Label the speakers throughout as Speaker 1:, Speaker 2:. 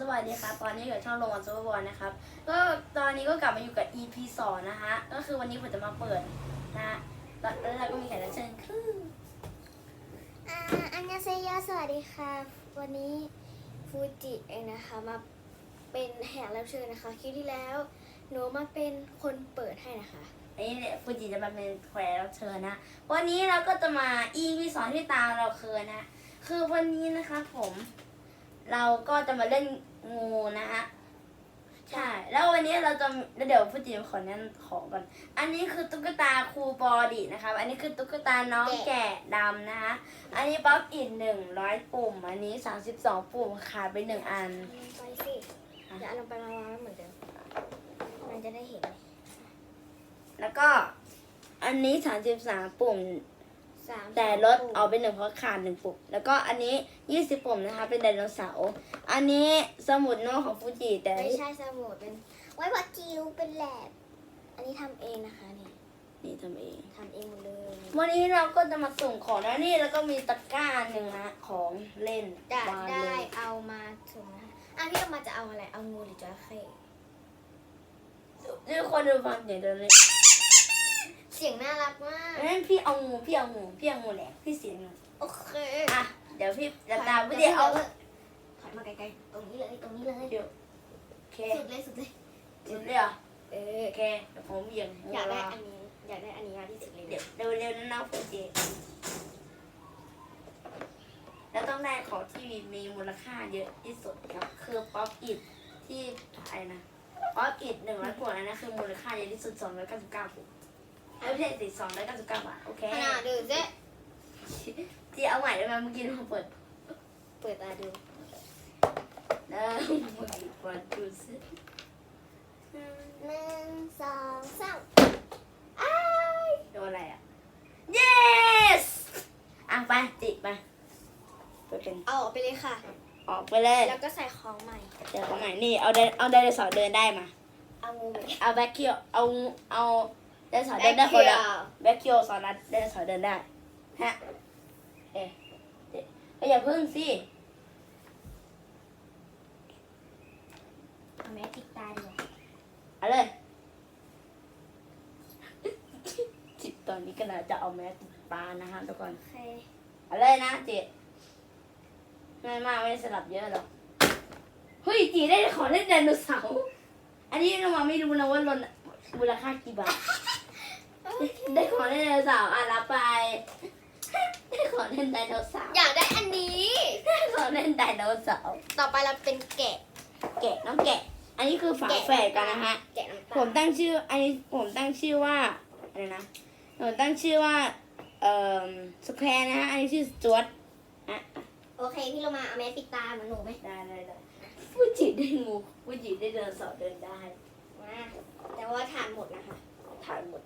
Speaker 1: สวัสดีครับตอนนี้อยู่กับช่องโรงวันซูเปอร์บอลนะครับ ก็ตอนนี้ก็กลับมาอยู่กับ EP สองนะฮะ ก็คือวันนี้ผมจะมาเปิดนะฮะแล้วแล้วเราก็มีแขกรับเชิญคือ
Speaker 2: อ่าอันยาเซโยสวัสดีค่ะ วันนี้ฟูจิเองนะคะมาเป็นแขกรับเชิญนะคะคลิปที่แล้วหนูมาเป็นคนเปิดให้นะคะ
Speaker 1: อันนี้เนี่ยฟูจิจะมาเป็นแขกรับเชิญนะ วันนี้เราก็จะมา EP สองที่ตามเราเคยนะ คือวันนี้นะคะผม เราก็จะมาเล่นงูนะฮะใช่ แล้ววันนี้เราจะแล้วเดี๋ยวฟูจิขอแนะนำของก่อน อันนี้คือตุ๊กตาครูบอดีนะครับ อันนี้คือตุ๊กตาน้องแกะดำนะคะ อันนี้ป๊อปอินหนึ่งร้อยปุ่ม อันนี้สามสิบสองปุ่มขาดไปหนึ่งอัน
Speaker 2: ไปสิอย่าเอาลงไปมาวางเหมือนเดิมมันจะได้เห็น
Speaker 1: แล้วก็อันนี้สามสิบสามปุ่ม
Speaker 2: สาม
Speaker 1: แต่ลดเอาไปหนึ่งเพราะขาดหนึ่งปุ่มแล้วก็อันนี้ยี่สิบปุ่มนะคะ เป็นไดโนเสาร์อันนี้สมุดโน้ตของฟูจิแต่
Speaker 2: ไม่ใช่สมุดเป็นไว้วัดจิวเป็นแลบอันนี้ทำเองนะคะนี่
Speaker 1: นี่ทำเอง
Speaker 2: ทำเองหมดเลย
Speaker 1: วันนี้เราก็จะมาส่งของนะนี่แล้วก็มีตะกร้าหนึ่งนะของเล่น
Speaker 2: จะ
Speaker 1: วาง
Speaker 2: ได้
Speaker 1: เลย
Speaker 2: เอามาถึงนะคะอะพี่เอามาจะเอาอะไรเอางูหรือจระเข้
Speaker 1: นี่คนดูฟังเสียงเดินเลย
Speaker 2: เสียงน่ารักมาก
Speaker 1: งั้นพี่เอางูพี่เอางูพี่เอางูแหละพี่เสียงงู
Speaker 2: โอเค
Speaker 1: อะเดี๋ยวพี่จะตามพี่เดี๋ยวเอา
Speaker 2: ถอยมาไกลๆตรงนี้เลยตรงนี้เลย
Speaker 1: เดี๋ยวโอเค
Speaker 2: สุดเลยสุดเลย
Speaker 1: สุดเลยเหรอ
Speaker 2: เออ
Speaker 1: โอเคเดี๋ยวผมเหวี่ยงงู
Speaker 2: อยากได้
Speaker 1: ร
Speaker 2: อันนี้ อยากได้อันนี้มากที่สุดเลย
Speaker 1: เดี๋ยวเร็วเร็วๆนะน้องฟูจิแล้วต้องได้ของที่มีมูลค่าเยอะที่สุดครับคือป๊อปอิดที่อะไรนะป๊อปอิดหนึ่งร้อยกว่าอันนะคือมูลค่าเยอะที่สุดสองร้อยเก้าสิบเก้า บาทไม่ใช่สิสองร้อยเก้าสิบเก้าบาท โอเค
Speaker 2: ขนาดดูสิ
Speaker 1: ที่เอาใหม่ได้ไหมเมื่อกี้เราเปิด
Speaker 2: เปิดตาดู
Speaker 1: แล้วเปิดดูสิ
Speaker 2: หนึ่งสองสามอ้าย
Speaker 1: โดนอะไรอะ yes อะไปจิกไปไปเป็น
Speaker 2: เอาออกไปเลยค่ะ
Speaker 1: ออกไปเลย
Speaker 2: แล้วก็ใส่ของใหม่
Speaker 1: เดี๋ยวเอาใหม่นี่เอาไดเอาไดโนเสาร์เดินได้มา
Speaker 2: เอางูไป
Speaker 1: เอาแบ็คเคียวเอาเอา ไดโนเสาร์เดินได้คนละแบ็คเคียวสอนรัดไดโนเสาร์เดินได้ฮะเอ๊ะเอ๊ะเอ้ยอย่าพึ่งสิ
Speaker 2: เอาแม่ปิดตาดีกว่า
Speaker 1: เอาเลย จิตตอนนี้ก็น่าจะเอาแมสติดตานะฮะทุกคน
Speaker 2: โอเค
Speaker 1: เอาเลยนะจิง่ายมากไม่ได้สลับเยอะหรอกเฮ้ยจีได้ของเล่นไดโนเสาร์อันนี้เรามาไม่รู้นะว่าลนมูลค่ากี่บาท ได้ของเล่นไดโนเสาร์อะรับไป ได้ของเล่นไดโนเสาร์
Speaker 2: อยากได้อันนี้
Speaker 1: ได้ของเล่นไดโนเสาร์
Speaker 2: ต่อไปเราเป็นแกะ
Speaker 1: แกะน้องแกะ อันนี้คือฝาแฝดกันนะฮะ
Speaker 2: แกะน้ำตาล
Speaker 1: ผมตั้งชื่อ อันนี้ผมตั้งชื่อว่าอะไรนะ ผมตั้งชื่อว่า เอ่อสแควร์นะฮะ อันนี้ชื่อสจวตอะ
Speaker 2: โอเคพี่เรามาเอาแม่ปิดตาเหมือนหนูไหม
Speaker 1: ได้ได้ได้ฟูจิได้งูฟูจิได้เดินเสาร์เดินได้
Speaker 2: มาแต่ว่าทานหมดนะคะ
Speaker 1: ถ่ายหมด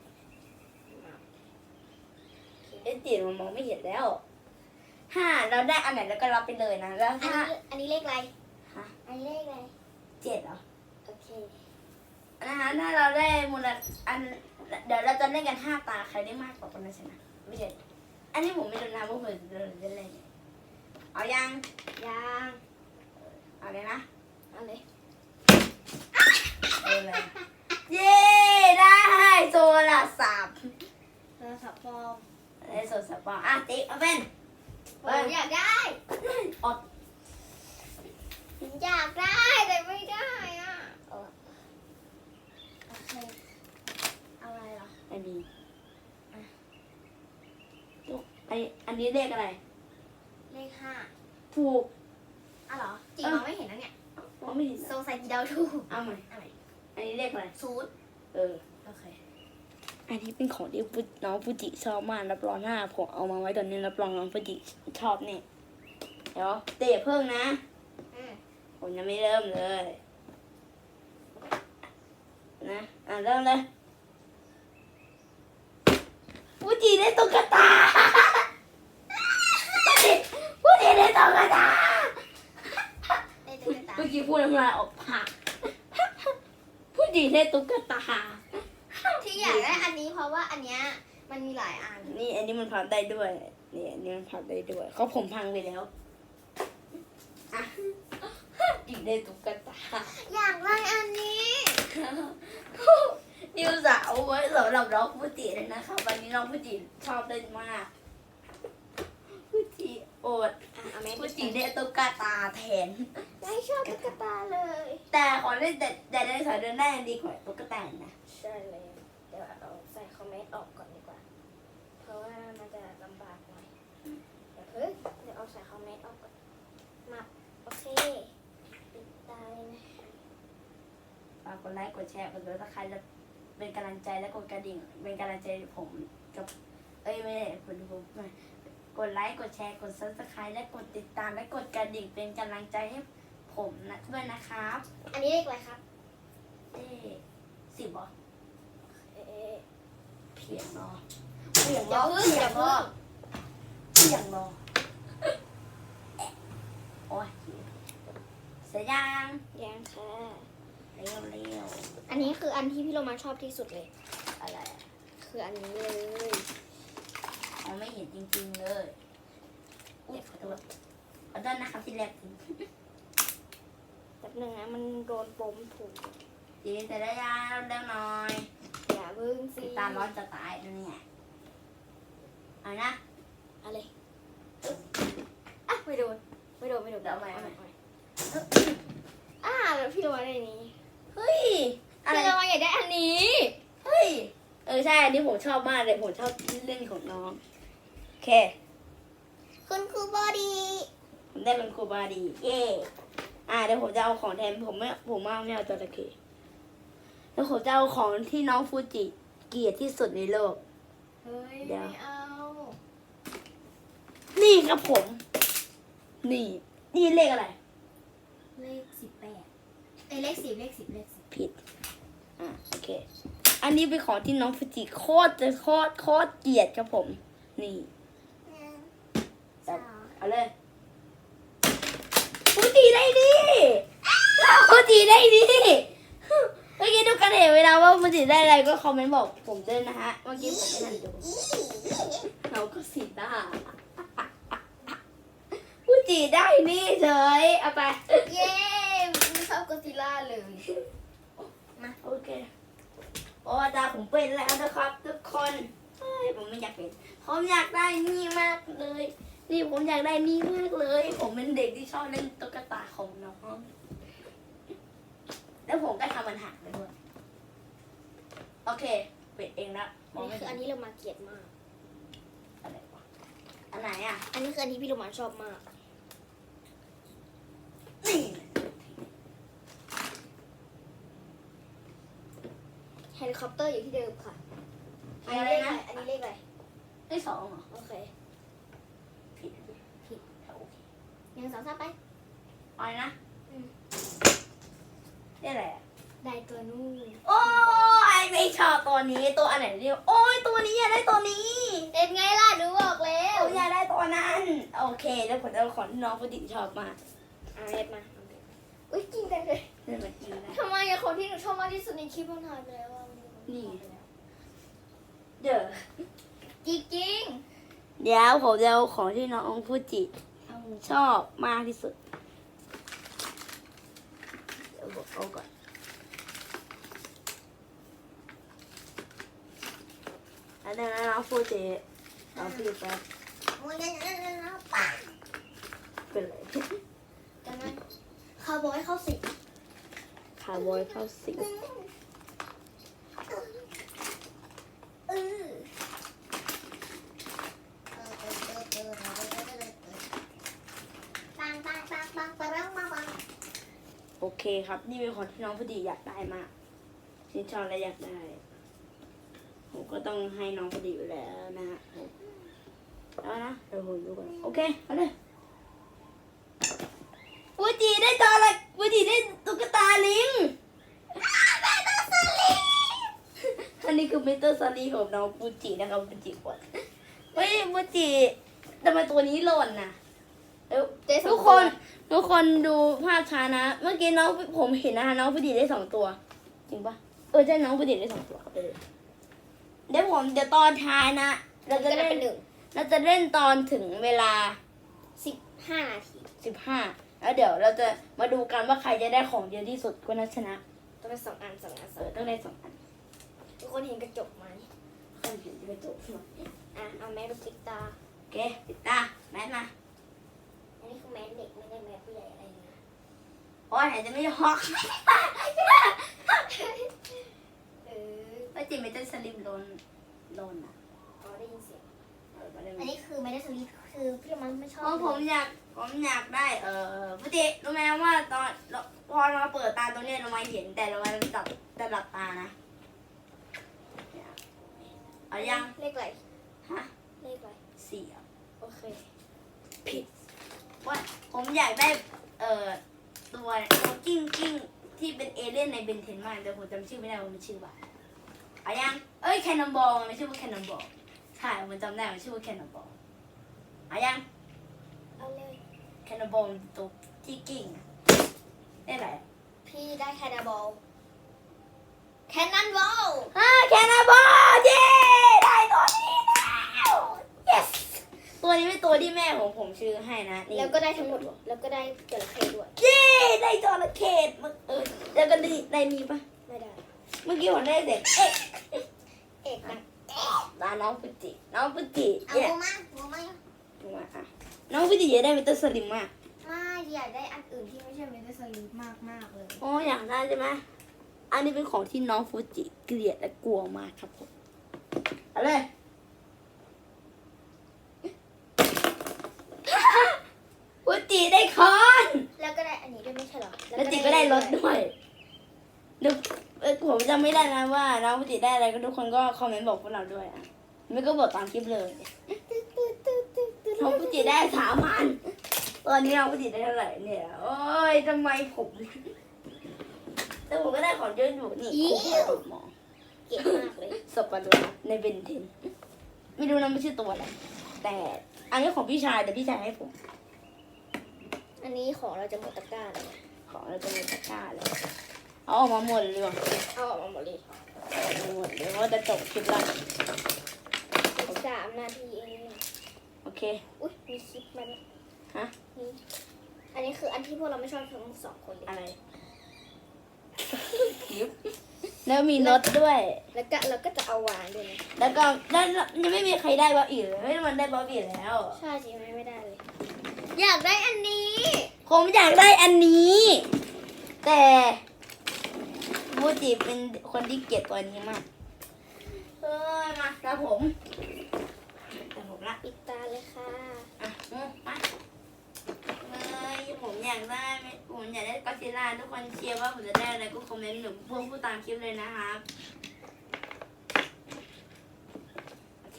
Speaker 1: เอ็นตีมันมองไม่เห็นแล้วถ้าเราได้อันไหนแล้วก็รับไปเลยนะแล้ว
Speaker 2: อัน
Speaker 1: ถ้า
Speaker 2: นี้อันนี้เลขอะไร
Speaker 1: ฮะ
Speaker 2: อันนี้เลขอะไร
Speaker 1: เจ็ดเหรอ
Speaker 2: โอเค
Speaker 1: นะคะถ้าเราได้มูลอันเดี๋ยวเราจะเล่นกันห้าตาใครได้มากกว่าคนนั้นชนะไม่ใช่อันนี้ผมไม่รู้นะว่าผมจะเล่นอะไรเอายัง
Speaker 2: ยาง
Speaker 1: เอาเลยนะ
Speaker 2: เอาเลย
Speaker 1: เอาเลยเย้ได้โซลาสับ
Speaker 2: โทรศัพท์ปลอม
Speaker 1: ได้โซลาสับปะอะติ๊กเอาเป็น
Speaker 2: ผมอยากได้
Speaker 1: อด
Speaker 2: อยากได้แต่ไม่ได้อะเออโอเคเอาอะไรเหรอ
Speaker 1: อันนี้อะลูกอันนี้อันนี้เลขอะไร
Speaker 2: เลขห้า
Speaker 1: ถูก
Speaker 2: อะเหรอจริง
Speaker 1: เออ
Speaker 2: มองไม่เห็นนะเนี่ย
Speaker 1: มองไม่เห็น
Speaker 2: สงสัยกี่ดาวถูก
Speaker 1: เอาใหม่
Speaker 2: อะไร
Speaker 1: อันนี้เลขอะไร
Speaker 2: ศูนย์
Speaker 1: เออ
Speaker 2: โอเค
Speaker 1: อันนี้เป็นของที่ฟุน้องฟูจิชอบมากรับรองหน้าผมเอามาไว้ตอนนี้รับรองน้องฟูจิชอบเนี่ยเดี๋ยวเตะเพิ่งนะ
Speaker 2: อืม
Speaker 1: ผมยังไม่เริ่มเลย นะอะเริ่มเลยฟูจิได้ตุ๊กตาฟูจิฟูจิได้ตุ๊กตา
Speaker 2: ได้ตุ๊กตา
Speaker 1: เมื่อกี้พูดน้ำลายออกปากฟูจิได้ตุ๊กตา
Speaker 2: ที่อยากได้อันนี้เพราะว่าอันเนี้ยมันมีหลายอัน
Speaker 1: นี่อันนี้มันพับได้ด้วย นี่อันนี้มันพับได้ด้วย เขาผมพังไปแล้วอะจิได้ตุ๊กตา
Speaker 2: อยากได้อันนี้
Speaker 1: นิวสาวไว้สำหรับน้องฟูจิเลยนะคะวันนี้น้องฟูจิชอบเล่นมากฟูจิโอด
Speaker 2: อะเอาแม่
Speaker 1: ฟูจิได้ตุ๊กตาแทน
Speaker 2: ไม่ชอบตุ๊กตาเลย
Speaker 1: แต่ขอเล่นแต่แต่ในสายเดินได้ดีกว่าตุ๊กตานะ
Speaker 2: ใช่เลย ปิดตาเลยนะ
Speaker 1: ฝากกดไลค์กดแชร์กดซับสไครต์และเป็นกำลังใจและกดกระดิ่ง เป็นกำลังใจผมกับเอ้ยไม่ได้คุณผมไม่กดไลค์กดแชร์กดซับสไครต์และกดติดตามและกดกระดิ่งเป็นกำลังใจให้ผมนะด้วยนะครับ
Speaker 2: อันนี้เลขอะไรครับ
Speaker 1: เอ๊ะสิบเหรอ
Speaker 2: เอ๊ะ
Speaker 1: เพียงรอเพียงร
Speaker 2: อย่า
Speaker 1: อ
Speaker 2: เพิ่ง
Speaker 1: เพี
Speaker 2: อยย่าง
Speaker 1: ร
Speaker 2: เพิ่
Speaker 1: องเพียงรอโอ้ย เสียยัง
Speaker 2: ยังค่ะ
Speaker 1: เร็วเร็ว
Speaker 2: อันนี้คืออันที่พี่โรมาชอบที่สุดเลย
Speaker 1: อะไรอะ
Speaker 2: คืออันนี้เลย
Speaker 1: มองไม่เห็นจริงๆเลยอุ๊ยขอโทษขอโทษนะครับที่แรก
Speaker 2: แบบหนึ่งนะมันโดนปมถูก
Speaker 1: จีนแต่ได้ยาเร็วหน่อย
Speaker 2: อย่าเพิ่งสิ
Speaker 1: ติดตามร้อนจะตายแล้วเนี่ยเอานะ
Speaker 2: อะไรอะไม่โดนไม่โดนไม่โดน
Speaker 1: เดี๋ยวเอาใหม่
Speaker 2: เอา
Speaker 1: เอา
Speaker 2: ให
Speaker 1: ใหม่
Speaker 2: ม่ อ่าแล้วพี่โรมาได้อันนี้
Speaker 1: เฮ้ย อะไร
Speaker 2: พี่โรมาอยากได้อันนี้
Speaker 1: เฮ้ย เออใช่ อันนี้ผมชอบมากเลยผมชอบเล่นของน้อง โอเค
Speaker 2: คุณครูบอดี
Speaker 1: ผมได้เป็นครูบาดี เย่อ่าเดี๋ยวผมจะเอาของแทนผมไม่ผมว่าไม่เอาจระเข้แล้วผมจะเอาของที่น้องฟูจิเกลียดที่สุดในโลก
Speaker 2: เฮ้ย
Speaker 1: เดี๋ยว
Speaker 2: ไม่เอา
Speaker 1: นี่ครับผม นี่ นี่เลขอะไร
Speaker 2: เลขสิบแปดเอ้ยเลขสิบเลขสิบเลขสิบ
Speaker 1: ผิด อ่าโอเค อันนี้เป็นของที่น้องฟูจิโคตรจะโคตรโคตรเกลียดครับผม นี่
Speaker 2: สอง
Speaker 1: เอาเลยฟูจิได้ดีฟูจิได้ดีเมื่อกี้ทุกคนเห็นเวลาว่าฟูจิได้อะไรก็คอมเมนต์บอกผมด้วยนะฮะ เมื่อกี้ผมไม่ทันดูเราก็สีตาฟู จิได้นี่เฉย เอาไป
Speaker 2: เย้ไม่ชอบกอซิลล่าเลย มา
Speaker 1: โอเคโอ้อาผมเป็นแล้วนะครับ ทุกคนเฮ้ยผมไม่อยากเป็นผมอยากได้นี่มากเลย นี่ผมอยากได้นี่มากเลย ผมเป็นเด็กที่ชอบเล่นตุ๊กตาของน้องแล้วผมก็ทำมันหักไปด้วยโอเคเปิดเองนะมอง
Speaker 2: นี่
Speaker 1: ไม่
Speaker 2: คืออั
Speaker 1: น
Speaker 2: นี้เรามาเกลียดมาก
Speaker 1: อะไรวะอันไหนอะ
Speaker 2: อันนี้คืออันที่พี่โรมาชอบมาก
Speaker 1: นี่
Speaker 2: เฮลิคอปเตอร์อยู่ที่เดิมค่ะอันนี้
Speaker 1: อะไร
Speaker 2: เลขอะ
Speaker 1: นะ
Speaker 2: ไรอันนี้เลขอะไร
Speaker 1: ได้สองเหรอ
Speaker 2: โอเค
Speaker 1: ผิด
Speaker 2: ผิด
Speaker 1: โอเค
Speaker 2: หนึ่งสองสามไป
Speaker 1: อะไรนะ
Speaker 2: อืม
Speaker 1: ได้อะไรอะ
Speaker 2: ได้ตัวนู่น
Speaker 1: โอ้ยไม่ชอบตัวนี้ ตัวอันไหนเนี่ยโอ้ยตัวนี้อยากได้ตัวนี้
Speaker 2: เป็นไงล่ะดูบอกแล้
Speaker 1: ผ
Speaker 2: ว
Speaker 1: มอยากได้ตัวนั้น โอเค แล้วผมจะเอาของที่น้องผู้ดิชอบมาก
Speaker 2: เอาเล็บมาเอาเล็บอุ้ยจริงจังเลย
Speaker 1: เล่นมากินนะ
Speaker 2: ทำไมอะคนที่หนูชอบมากที่สุดในคลิปมันหายไปแล้วอะมันอยู่บ
Speaker 1: นี่
Speaker 2: นไปแล้ว
Speaker 1: เดี๋ยว
Speaker 2: จริงจริง
Speaker 1: เดี๋ยวผมจะเอาของที่น้องผู้จิชอบมากที่สุดเดี๋ยวผมเอาก่อนแล้วเดี๋ยวนะน้องผู้จิน้องผู้จิแป๊บ
Speaker 2: ๆมันยังยังยังยังปะ
Speaker 1: เป็นไร
Speaker 2: จากนั้นคาร์บอยเข้าสิง
Speaker 1: คาร์บอยเข้าสิงโอเคครับ นี่เป็นของที่น้องพอดีอยากได้มากชินชอนและอยากได้ ผมก็ต้องให้น้องพอดีอยู่แล้วนะฮะเอานะเดี๋ยวผมดูก่อนโอเคเอาเลย อเมเตอร์ซารีของน้องปูจินะครับปูจิกดเฮ้ยปูจิทำไมตัวนี้หล่นน่ะเอ้า
Speaker 2: เจ๊สอง
Speaker 1: ทุกคนทุกคนดูภาพช้านะ เมื่อกี้น้องผมเห็นนะคะน้องผู้ดีได้สองตัว จริงปะเออใช่น้องผู้ดีได้สองตัวเออเดี๋ยวผมเดี๋ยวตอนท้ายนะ เรา
Speaker 2: จะ
Speaker 1: จะ
Speaker 2: ได้
Speaker 1: เล่น
Speaker 2: เป็นหนึ่ง
Speaker 1: เราจะเล่นตอนถึงเวลา
Speaker 2: สิบห้านาที
Speaker 1: สิบห้าแล้วเดี๋ยวเราจะมาดูกันว่าใครจะได้ของเยอะที่สุดคนนั้นชนะ
Speaker 2: ต้องเป็นสองอันสองอันส
Speaker 1: เอ
Speaker 2: อง
Speaker 1: อต้องได้สองอัน
Speaker 2: ทุกคนเห็นกระจก ไหม
Speaker 1: คนเห็นจะไปจบหน่อย
Speaker 2: อะเอาแมสไปติดตา
Speaker 1: โอเคปิดตาแมสมา
Speaker 2: อันนี้คือแมสเด็กไม่ได้แมสผู้ใหญ่อะไรนะ
Speaker 1: โอ้ยไหนจะไม่ฮอก
Speaker 2: เออ
Speaker 1: ว่าจริงไม่ต้องสลิมโลนโลนอะ
Speaker 2: อ๋อได้ยินเสียง
Speaker 1: เออไม่ได้
Speaker 2: อันนี้คือไม่ได้สลิปคือพี่มันไม่ชอบ
Speaker 1: เพราะผมอยากผมอยากได้ เออพุติรู้ไหมว่าตอนเราพอเราเปิดตาตรงเนี้ยเรามาเห็นแต่เรามาจับจะหลับตานะเนี่ย เอายัง
Speaker 2: เลขอะไร
Speaker 1: ฮะ
Speaker 2: เลขอะไร
Speaker 1: สี่อะ
Speaker 2: โอเค
Speaker 1: ผิดว่าผมอยากได้เอ่อตัวตัวกิ้งกิ้งที่เป็นเอเลี่ยนในเบนเทนมากแต่ผมจำชื่อไม่ได้ว่ามันชื่อว่าเอายัง เอ้ยแคนนอนบอลมันชื่อว่าแคนนอนบอลใช่มันจำได้มันชื่อว่าแคนนอนบอลเอายัง
Speaker 2: เอาเลย
Speaker 1: แคนนอนบอลตัวที่กิ้งอะได้ไรอะ
Speaker 2: พี่ได้แคนาบอลแคนนันบอล
Speaker 1: อ่าแคนนอนบอลเย้ ตัวนี้เป็นตัวที่แม่ของผมชื่อให้นะนี่
Speaker 2: แล้วก็ได้ทั้งหมด แล้วก็ได้จระเข้ด้วย
Speaker 1: เย้ได้จระเข้มึงเออแล้วก็ได้ได้นี่ปะ
Speaker 2: ไม่ได้
Speaker 1: เมื่อกี้ผมได้เด็กเอ๊ะ
Speaker 2: เอกนะ
Speaker 1: ตาน้องปุจิน้องปุจิ
Speaker 2: เอา
Speaker 1: เย้
Speaker 2: โมมาโมมา
Speaker 1: มาอะน้องปุจิจะได้เป็นตัวสลิมมาก
Speaker 2: ไม่อยากได้อันอื่นที่ไม่ใช่เมทัลสลีปมากมากๆเลย
Speaker 1: โอ้อยากได้ใช่ไหมอันนี้เป็นของที่น้องฟูจิเกลียดและกลัวมากครับผมเอาเลย ฟู จิได้คอน
Speaker 2: แล้วก็ได้อันนี้ด้วยไม่ใช่เหรอ
Speaker 1: แล้วจิก็ได้รถด้วยดูเอ้ยผมจำไม่ได้นะว่าน้องฟูจิได้อะไรก็ทุกคนก็คอมเมนต์บอกพวกเราด้วยอะไม่ก็บอกตามคลิปเลยน้องฟูจิได้สามพันตอนนี้น้องฟูจิได้เท่าไหร่เนี่ย โอ้ยทำไมผม แต่ผมก็ได้ของเยอะอยู่นี่คุกหมอ
Speaker 2: เก่งมากเลย
Speaker 1: สปาร์ตในเบนเทนไม่รู้นะไม่ใช่ตัวอะไรแต่อันนี้ของพี่ชายแต่พี่ชายให้ผม
Speaker 2: อันนี้ของเราจะหมดตะกร้าเลย
Speaker 1: ของเราจะมีตะกร้าเลยเอาออกมาหมดเลยว่ะ
Speaker 2: เอาออกมาหมดเลย
Speaker 1: เอาออกมาหมดเลยว่าจะจบคลิปละ
Speaker 2: อีกสามนาทีเอง
Speaker 1: โอเค
Speaker 2: อุ้ยมีคลิปมาด้วย
Speaker 1: ฮะ
Speaker 2: นี่อันนี้คืออันที่พวกเราไม่ชอบทั้งสองคนเลย
Speaker 1: อะไรคลิปแล้วมีรถด้วย
Speaker 2: แล้วก็เราก็จะเอาวางด้วยนะ
Speaker 1: แล้วก็แล้วยังไม่มีใครได้บ๊อบอีกเลยไม่มันได้บ๊อบอีกแล้ว
Speaker 2: ใช่จริงไหมไม่ได้เลย อยากได้อันนี้
Speaker 1: ผมอยากได้อันนี้ แต่บูจิเป็นคนที่เกลียดตัวนี้มาก เออมาครับผมแต่ผมละ
Speaker 2: ปิดตาเลยค่ะ
Speaker 1: อะอืมมาเลยผมอยากได้ไหมผมอยากได้ก็อดซิลล่าทุกคนเชียร์ว่าผมจะได้อะไรก็คอมเมนต์หนูพวกผู้ตามคลิปเลยนะครับโอเค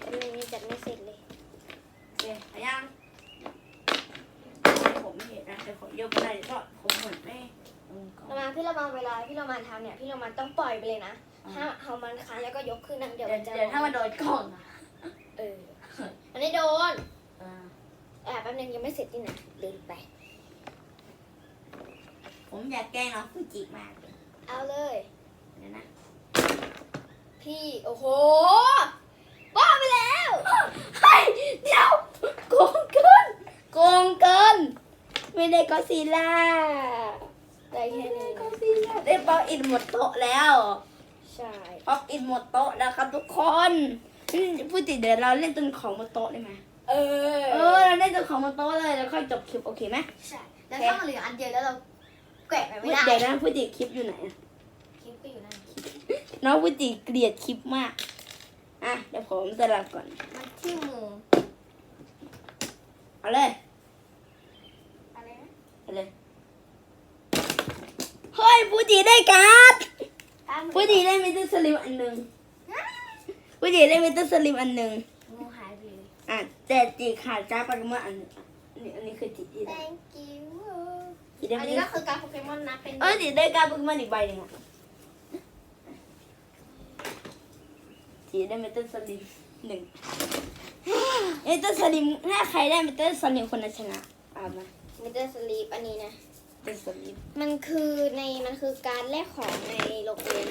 Speaker 2: อันนี้ยังจัดไม่เสร็จเลย
Speaker 1: โอเคเอายัง ผมไม่เห็นนะแต่ผมยกไม่ได้เพราะผมเหมือนไม่อืมก่อน
Speaker 2: เรามาพี่เรามาเวลาพี่เรามาทำเนี่ยพี่เรามาต้องปล่อยไปเลยนะ
Speaker 1: อ่า
Speaker 2: ถ้าเอามันค้างแล้วก็ยกขึ้นนะเดี๋
Speaker 1: เดี๋
Speaker 2: ย
Speaker 1: ยวว
Speaker 2: มันจะ
Speaker 1: เดี๋ยวถ้ามันโดนกล้องอะ
Speaker 2: เอออันนี้โดน
Speaker 1: อ่า
Speaker 2: แอบแป๊บนึงยังไม่เสร็จนี่นะลืมไป
Speaker 1: ผมอยากแกล้งน้องฟูจิมากเลย
Speaker 2: เอาเลย
Speaker 1: เดี๋ยวนะ
Speaker 2: พี่โอ้โหบ้าไปแล้ว
Speaker 1: เฮ้ยเดี๋ยวโกงเกินโกงเกิน ไม่ได้ก็อดซิลล่า
Speaker 2: ได้แค่นี้
Speaker 1: ก็อดซิลล่าได้ป๊อกอินหมดโต๊ะแล้ว
Speaker 2: ใช่
Speaker 1: ป๊อกอินหมดโต๊ะแล้วครับทุกคนอืมฟูจิเดี๋ยวเราเล่นต้นของบนโต๊ะได้ไหม
Speaker 2: เออ
Speaker 1: เออเราเล่นต้นของบนโต๊ะเลยแล้วค่อยจบคลิปโอเคไหม
Speaker 2: ใช่ แล้วถ้ามันเหลืออันเดียวแล้วเราแกะไปไม่ได้
Speaker 1: เดี๋ยวนะฟูจิคลิปอยู่ไหนอะ
Speaker 2: คลิปก็อยู่นั่น
Speaker 1: น้องฟูจิเกลียดคลิปมาก อะเดี๋ยวผมจะลาก่อน
Speaker 2: มันที่มือ
Speaker 1: เอาเลย
Speaker 2: อะไรนะ
Speaker 1: เอาเลยเฮ้ยฟูจิได้การ์ด
Speaker 2: ตามมือ
Speaker 1: ฟูจิได้เมทัลสลิมอันหนึ่งฟูจิได้เมทัลสลิมอันหนึ่ง
Speaker 2: งูหายไปเลย
Speaker 1: อะแต่จีขาดจ้าร์ดโปเกมอนอันหนึ่งอะอันนี้อันนี้คือจีจีได้
Speaker 2: thank you
Speaker 1: จีได้
Speaker 2: อัน
Speaker 1: เม
Speaker 2: นี้
Speaker 1: ทั
Speaker 2: ก็
Speaker 1: ล
Speaker 2: คือการโปเกมอนนะเป็น
Speaker 1: เออจีได้การ์ดโปเกมอนอีกใบหนึ่งอะจีได้เมทัลสลิมหนึ่งเมทัลสลิมถ้าใครได้เมทัลสลิมคนนั้นชนะเอามา
Speaker 2: มิเตอร์สลีปอันนี้นะ
Speaker 1: เมทัลสลิม
Speaker 2: มันคือในมันคือการแลกของในโรงเรียน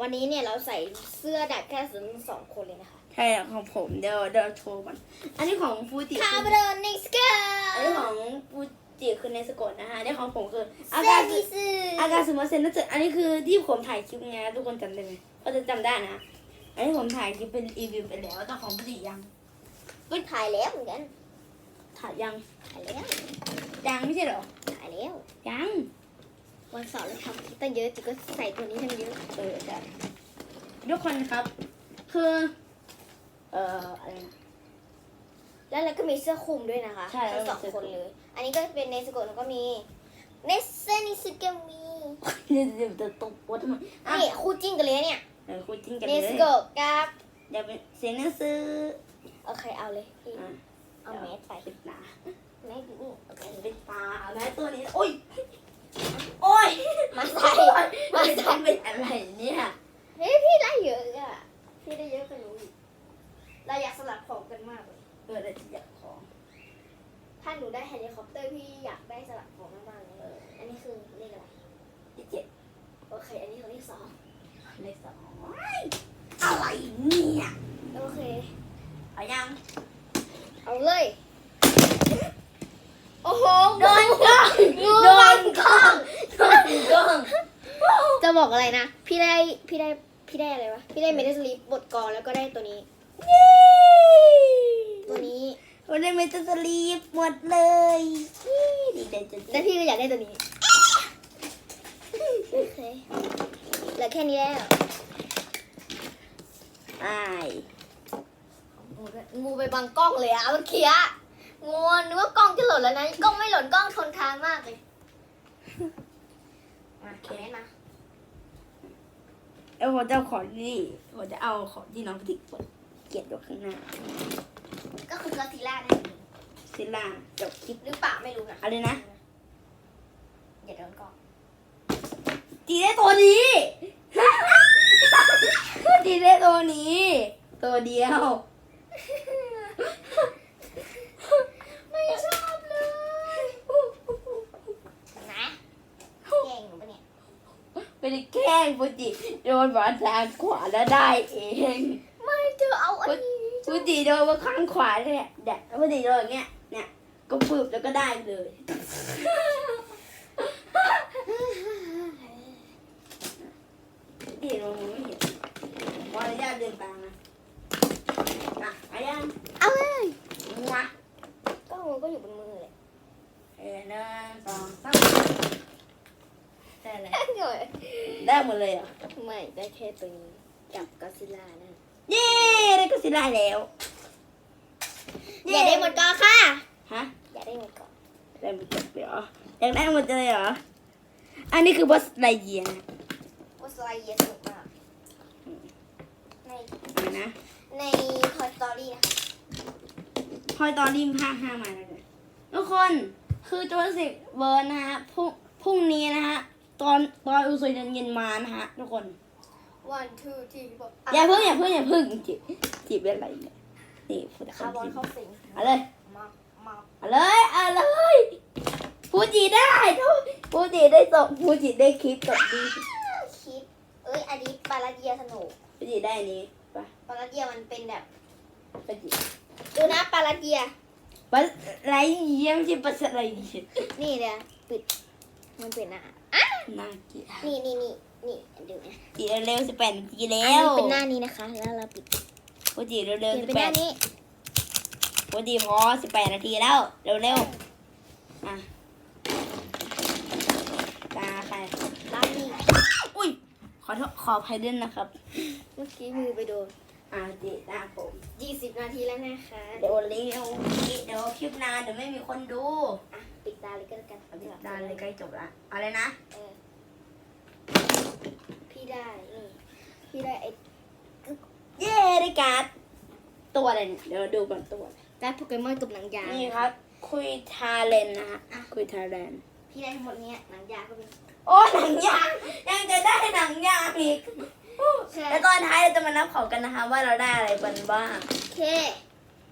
Speaker 2: วันนี้เนี่ยเราใส่เสื้อดัดแค่สองคนเลยนะคะ
Speaker 1: ใช่ของผมเดี๋ยวเดี๋ยวโชว์ก่อน อันนี้ของฟูจิ
Speaker 2: คาร์บอนนิสกา
Speaker 1: อันนี้ของฟูจิคือในสกลนะฮะอันนี้ของผมคืออา
Speaker 2: เซ
Speaker 1: กา
Speaker 2: นิสึ
Speaker 1: อากาสุมาเซนนะจ๊ะอันนี้คือที่ผมถ่ายคลิปไงทุกคนจำได้ไหมก็จะจำได้นะ อันนี้ผมถ่ายคลิปเป็นรีวิวไปแล้วแต่ของฟูจิยัง
Speaker 2: ก็ถ่ายแล้วเหมือนกัน
Speaker 1: ถ่ายยัง
Speaker 2: ถ่ายแล้ว
Speaker 1: ยังไม่ใช่เหรอ
Speaker 2: ถ่ายแล้ว
Speaker 1: ยัง
Speaker 2: วันเสาร์เราทำคลิปตั้งเยอะจิก็ใส่ตัวนี้ทั้งเยอะ
Speaker 1: เออใช่ทุกคนครับ คือ เอ่ออะไรนะ
Speaker 2: แล้วเราก็มีเสื้อคลุมด้วยนะคะ
Speaker 1: ใช่
Speaker 2: ทั้งสอง
Speaker 1: แล้วมีเสื้อ
Speaker 2: คน
Speaker 1: คลุม
Speaker 2: เลย อันนี้ก็เป็นเนสโกะแล้วก็มีเนสเซนิสึกามี
Speaker 1: เดี๋ยวเดี๋ยวเดี๋ยวตกปวดทำไมอะ
Speaker 2: นี่คู่จิ้นกันเลยเนี่ย
Speaker 1: เออคุยจริงกัน
Speaker 2: เน
Speaker 1: เลย
Speaker 2: สโกะกับ
Speaker 1: เดี๋ยวเป็นเสียงหนังสือ
Speaker 2: โอเคเอาเลยพี่
Speaker 1: อะ
Speaker 2: เอาแมสไป
Speaker 1: ปิดตา
Speaker 2: แมสอยู่นี่
Speaker 1: โอเคปิดตาเอาแม่ตัวนี้โอ้ยโอ้ย
Speaker 2: มาใส่
Speaker 1: มา
Speaker 2: มา
Speaker 1: ใส่
Speaker 2: ใส่
Speaker 1: เป็นอะไรเนี่ย
Speaker 2: เฮ้ยพี่ได้เยอะอะพี่ได้เยอะกว่าหนูอีกเราอยากสลับของกันมากเลย
Speaker 1: เออแต่อยากของ
Speaker 2: ถ้าหนูได้เฮลิคอปเตอร์พี่อยากได้สลับของมากๆเลย
Speaker 1: เออ
Speaker 2: อันนี้คือเลขอะไร
Speaker 1: ที่เจ็ด
Speaker 2: โอเค อันนี้คือเลขสอง
Speaker 1: เลขสองอะไรเนี่ย
Speaker 2: โอเค
Speaker 1: เอายัง
Speaker 2: เอาเลย โอ้โห
Speaker 1: โดนกล้องโดนกล้องโดนกล้อง
Speaker 2: จะ บอกอะไรนะ พี่ได้พี่ได้พี่ได้อะไรวะ พี่ได้เมทัลสลีปบทกรแล้วก็ได้ตัวนี้
Speaker 1: เย้
Speaker 2: ตัวนี้
Speaker 1: วันนี้ไม่ต้องสลีปหมดเลยดีใจจัง
Speaker 2: แล้วพี่ก็อยากได้ตัวนี้โอเคเหลือแค่นี้แล้ว
Speaker 1: ไอ้
Speaker 2: งูด้วยงูไปบังกล้องเลยอะเมื่อกี้อะงูนึกว่ากล้องจะหล่นแล้วนะกล้องไม่หล่นกล้องทนทานมากเลยมาเขียนมา
Speaker 1: เออผมจะเอาของที่ผมจะเอาของที่น้องติ๊กกดเกลียดไว้ข้างหน้า
Speaker 2: ก็คือกอซิล่านั่นเอง
Speaker 1: ซิล่าจบคลิป
Speaker 2: หรือเปล่าไม่รู้นะ
Speaker 1: อะไรนะ
Speaker 2: อย่าโดนกล้อง
Speaker 1: จีได้ตัวนี้จีได้ตัวนี้ ตัวเดียว
Speaker 2: ไม่ชอบเลยนะแกล้งหนูปะเนี่ย
Speaker 1: ไม่ได้แกล้งฟูจิโดนบอลทางขวาแล้วได้เอง
Speaker 2: ไม่เธอเอาอันนี้
Speaker 1: ฟูจิโดนมาข้างขวาเนี่ยเด็กฟูจิโดนอย่างเงี้ยเนี่ยก็ปึบแล้วก็ได้เลยนี่เราไม่เห็นขออนุญาตเดินตามนะอะอายัง
Speaker 2: เอาเลย
Speaker 1: มา
Speaker 2: กล้องมันก็อยู่บนมือเลย
Speaker 1: เออหนึ่งสองสาม ได้แล้ว
Speaker 2: หน่อย
Speaker 1: ได้หมดเลยเหรอ
Speaker 2: ไม่ได้แค่ตัวนี้กับกอซิล่านะ
Speaker 1: เย้ได้ก็สิได้แล้ว
Speaker 2: อย่าได้หมดก่อนค่ะ
Speaker 1: ฮะ
Speaker 2: อย่าได้หมดก่อน
Speaker 1: ได้หมดเลยเหรออยากได้หมดเลยเหรออันนี้คือบอสไลเยียนะ
Speaker 2: ว่าสไลด์เยอะสุดมากใน
Speaker 1: อ่านะ
Speaker 2: ใน Toy Story นะคะ
Speaker 1: พอยตอนรีมภาคห้ามาแล้วกันทุกคนคือจูราสสิกเวิร์นะฮะพรุ่งพรุ่งนี้นะฮะ ตอนตอนอุซุยเย็นๆมานะฮะทุกคน
Speaker 2: one two three four
Speaker 1: อย่าเพิ่งอย่าเพิ่งอย่าเพิ่งจีบจีบเป็นอะไรเนี่ยนี่พูด
Speaker 2: คาร์บอนเข้าสิง
Speaker 1: เอาเลย
Speaker 2: มามา
Speaker 1: เอาเลยเอาเลยฟูจิได้ทุกฟูจิได้ส่งฟูจิได้คลิปกับดี
Speaker 2: คิดเอ้ย อันนี้ปาราเดียสนุก
Speaker 1: ฟูจิได้อันนี้ไป
Speaker 2: ปาราเดียมันเป็นแบบ
Speaker 1: ฟูจิ
Speaker 2: ดูนะปาราเดีย
Speaker 1: ปลาไหลเยี่ยมที่ปลาไหลเยี่ยม
Speaker 2: นี่เดี๋ยวปิด มันเป็นหน้า
Speaker 1: น่าเกลียด
Speaker 2: นี่นี่นี่นี่ดูนะ
Speaker 1: จีเร็วสิบแปดนาที
Speaker 2: อัน
Speaker 1: แล้
Speaker 2: นี้
Speaker 1: ว
Speaker 2: เป็นหน้านี้นะคะ แล้วเราปิด
Speaker 1: ฟูจิเร็ว
Speaker 2: เปลี่
Speaker 1: ๆ
Speaker 2: ยน
Speaker 1: สิบ
Speaker 2: เป็น
Speaker 1: แป
Speaker 2: หน้า
Speaker 1: ด
Speaker 2: นี้
Speaker 1: ฟูจิพอสิบแปดนาทีแล้ว เร็วเร็วๆอะตาใคร
Speaker 2: หน้านี้
Speaker 1: อุ้ยขอโทษขออภัยด้วยนะครับ
Speaker 2: เมื่อกี้มือไปโดน
Speaker 1: อ่าจีตาผม
Speaker 2: 20นาทีแล้วนะคะ
Speaker 1: เดี๋ยวเร็วเดี๋ยวคลิปนานเดี๋ยวไม่มีคนดู
Speaker 2: อะปิดตาเลยก็แล้วกัน
Speaker 1: ปิดตาเลยใกล้จบละเอะไรนะ
Speaker 2: เออพี่ ได้นี่พี่ได้ไอ้
Speaker 1: เย้ได้การ์ดตัวอะไรเนี่ยเดี๋ยวดูก่อนตัวอะไร
Speaker 2: ได้โปเกมอนกับหนังยาง
Speaker 1: นี่ครับ คุยทาเลนนะฮะคุยทาเลน
Speaker 2: พี่ได้ทั้งหมดเนี้ยหนังยางก็เป็น
Speaker 1: โอ้หนังยางยังจะได้หนังยางอีก
Speaker 2: ใช่
Speaker 1: แล้วตอนท้ายเราจะมานับของกันนะคะ ว่าเราได้อะไรกันบ้าง
Speaker 2: โอเค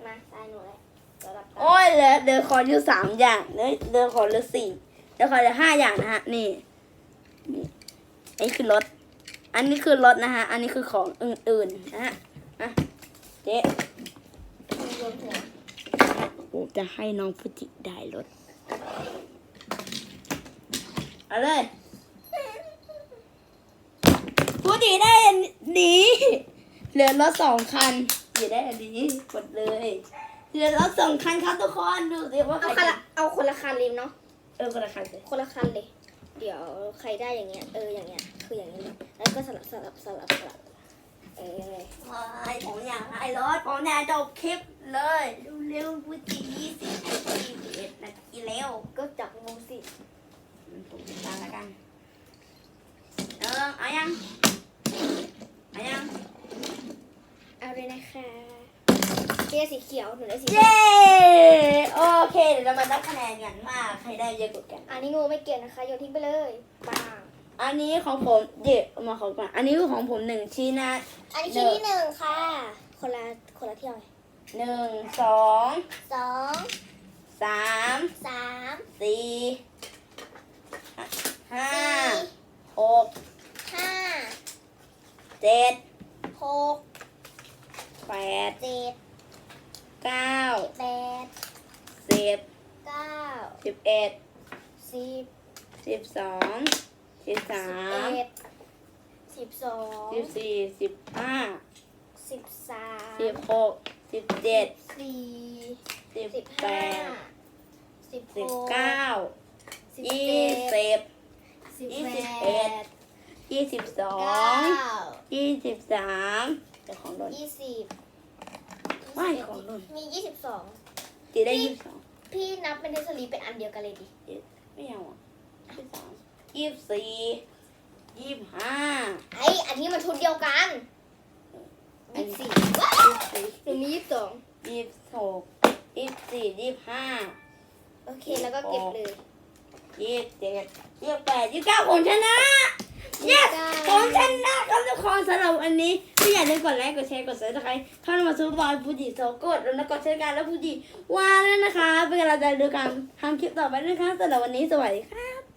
Speaker 2: มาตายหนูเลยเดี๋ยวหลับตา
Speaker 1: โอ้ยเหลือเหลือขออยู่สามอย่างเหลือเหลือขอเหลือสี่เหลือขอเหลือห้าอย่างนะฮะนี่นี่อันนี้คือรถ อันนี้คือรถนะฮะ อันนี้คือของอื่นๆนะฮะอะเจ๊
Speaker 2: รวมหัว
Speaker 1: ผมจะให้น้องฟูจิได้รถเอาเลยฟูจิได้อันนี้เหลือรถสองคันฟูจิได้อันนี้กดเลยเหลือรถสองคันครับทุกคนดูสิว่าใคร
Speaker 2: เอาคนละเอาคนละคันเลยเนาะ
Speaker 1: เออคนละคันเลย
Speaker 2: คนละคันเลย เดี๋ยวใครได้อย่างเงี้ย เออ อย่างเงี้ย คืออย่างนี้เลยแล้วก็สลับสลับสลับสลับ เออ
Speaker 1: ไอ้ผมอยากได้รถผมอยากจบคลิปเลยเร็วๆฟูจิยี่สิบยี่สิบเอ็ดนาทีแล้ว
Speaker 2: ก็จับงูสิ
Speaker 1: ผมตามแล้วกัน เออเอายังเอายัง
Speaker 2: เอาเลยนะคะ เจ๊สีเขียวหนูได้สี
Speaker 1: เย้โอเคเดี๋ยวเรามานับคะแนนกันว่าใครได้เยอะกว่ากัน
Speaker 2: อันนี้งูไม่เกี่ยวนะคะโยนทิ้งไปเลยปัง
Speaker 1: อันนี้ของผมเดี๋ยวเอามาของก่อนอันนี้คือของผมหนึ่งชิ้นนะ
Speaker 2: อันนี้ชิ้นที่หนึ่งค่ะ คนละคนละเที่ยวเลย
Speaker 1: หนึ่งสอง
Speaker 2: สอง
Speaker 1: สาม
Speaker 2: สาม
Speaker 1: สี่ห้า
Speaker 2: สี่
Speaker 1: หก
Speaker 2: ห้า
Speaker 1: เจ็ด
Speaker 2: หก
Speaker 1: แปด
Speaker 2: เจ็ด
Speaker 1: เก้า
Speaker 2: แปด
Speaker 1: สิบ
Speaker 2: เก้า
Speaker 1: สิบเอ็ด
Speaker 2: สิบ
Speaker 1: สิบสองสิบสา
Speaker 2: สิบ
Speaker 1: ม
Speaker 2: เอ็ดสิบสอง
Speaker 1: สิบสี่สิบห้า
Speaker 2: สิบสาม
Speaker 1: สิบหกสิบเจ็ด
Speaker 2: สี่
Speaker 1: สิบ
Speaker 2: สิบ
Speaker 1: แป
Speaker 2: ห้า
Speaker 1: ด
Speaker 2: สิบ
Speaker 1: สิบ
Speaker 2: หก
Speaker 1: เก้า
Speaker 2: สิบ
Speaker 1: ยี่
Speaker 2: เจ็ด
Speaker 1: สิบ
Speaker 2: สิบ
Speaker 1: ยี่
Speaker 2: แป
Speaker 1: สิบเอ็ด
Speaker 2: ด
Speaker 1: ยี่สิบสอ
Speaker 2: เก้าง
Speaker 1: ยี่สิบสามเดี๋ยวของโดน
Speaker 2: ยี่สิบ
Speaker 1: ไม่ของหล่น
Speaker 2: มียี่สิบสอง
Speaker 1: จีได้ยี่สิบสอง
Speaker 2: พี่นับเป็นเทสลีเป็นอันเดียวกันเลยดิ
Speaker 1: ไม่เอาอะยี่สิบสามยี่สิบสี่ยี่สิบห้า
Speaker 2: ไออันนี้มันชุดเดียวกันยี่สิบสี่
Speaker 1: ยี่สิบสี่
Speaker 2: หนูมียี่สิบสอง
Speaker 1: ยี่สิบหกยี่สิบสี่ยี่สิบห้า
Speaker 2: โอเค แล้วก็เก็บเลย
Speaker 1: ยี่สิบเจ็ดยี่สิบแปดยี่สิบเก้าผมชนะ yes ผมชนะครับทุกคนสำหรับอันนี้ไม่อยากลืมกดไลค์กดแชร์กดซับสไครต์เข้ามาซื้อบอลฟูจิโซกดแล้วก็กดเช่นกันแล้วฟูจิวาแล้วนะคะเป็นกำลังใจดูกันทำคลิปต่อไปนะคะสำหรับวันนี้สวัสดีครับ